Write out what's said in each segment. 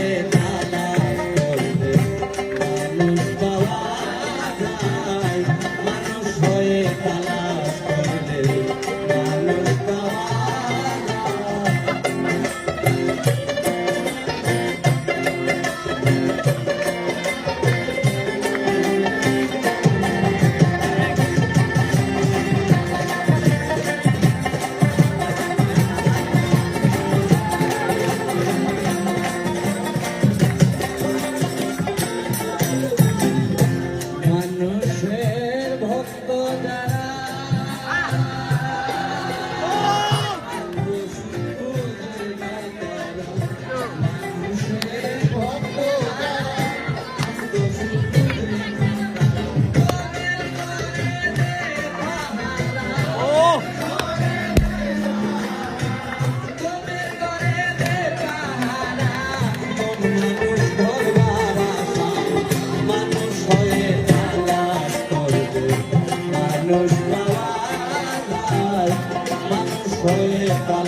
de Vai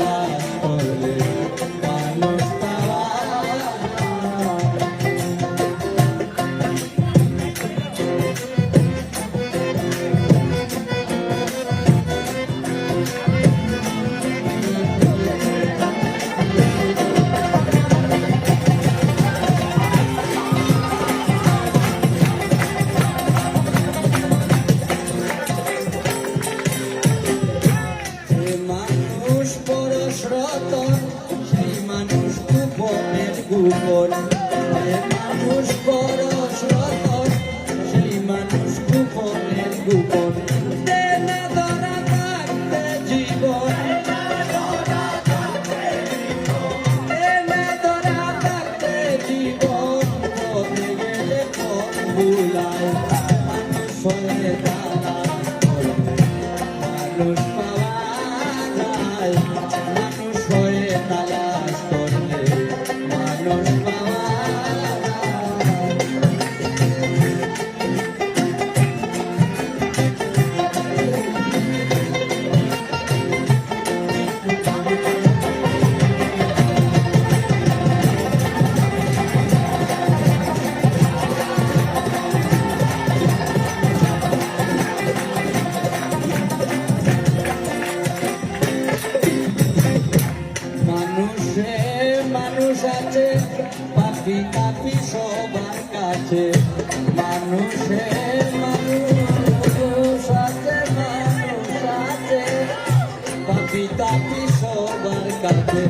মানুষে, মানুষ আছে পাখি পাখি সবার কাছে। মানুষে, মানুষ আছে মানুষ আছে পাখি পাখি সবার কাছে।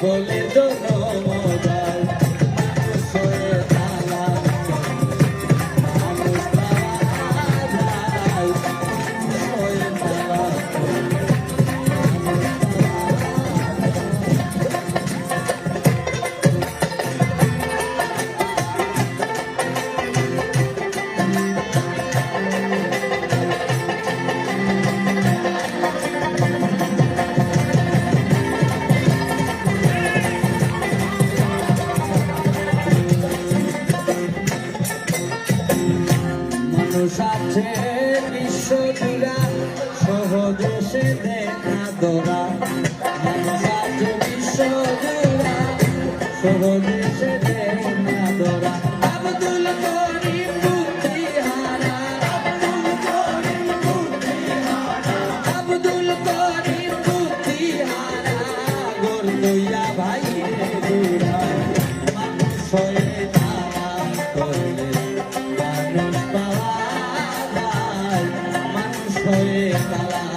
for মানুষ আছে বিশ্ব জুড়া সহজ সে দেখা দোরা মানুষ আছে বিশ্ব জুড়া সহজ সে দেখা দোরা আব্দুল ভয়ে তারা